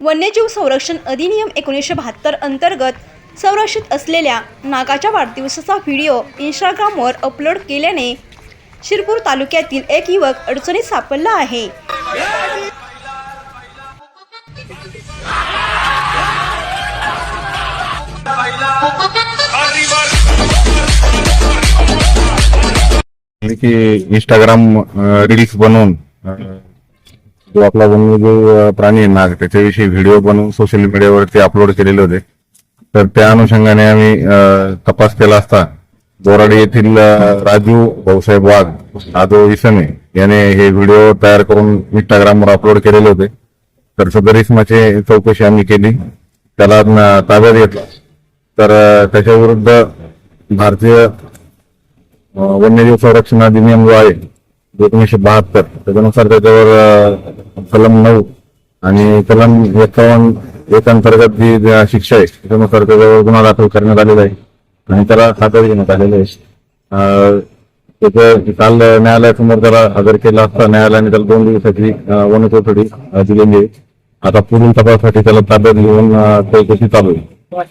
वन्यजीव संरक्षण अधिनियम एकोणीसशे बहात्तर अंतर्गत संरक्षित असलेल्या नागाच्या वाढदिवसाचा व्हिडिओ इंस्टाग्रामवर अपलोड केल्याने शिरपूर तालुक्यातील एक युवक अडचणीत सापडला आहे. की इंस्टाग्राम रील्स बनवून जो आपला वन्यजीव प्राणी आहे नाग त्याच्याविषयी व्हिडिओ बनवून सोशल मीडियावरती अपलोड केलेले होते. तर त्या अनुषंगाने आम्ही तपास केला असता बोराडे येथील राजू भाऊसाहेब वाघ आदो इसमे याने हे व्हिडिओ तयार करून इंस्टाग्रामवर अपलोड केलेले होते. तर सदर इसमाची चौकशी आम्ही केली. त्याला ताब्यात घेतला. तर त्याच्याविरुद्ध त्याच्या विरुद्ध भारतीय वन्यजीव संरक्षण अधिनियम जो आहे एकोणीसशे बहात्तर त्याच्यानुसार त्याच्यावर कलम नऊ आणि कलम एकावन्न एक अंतर्गत जी शिक्षा आहे त्यानुसार त्याच्यावर गुन्हा दाखल करण्यात आलेला आहे आणि त्याला ताब्यात घेण्यात आलेलं आहे. त्याचं काल न्यायालयासमोर त्याला हजर केला असता न्यायालयाने त्याला दोन दिवसाची वन वनकोठडी दिलेली आहे. आता पुढील तपासासाठी त्याला ताब्यात घेऊन चौकशी चालू आहे.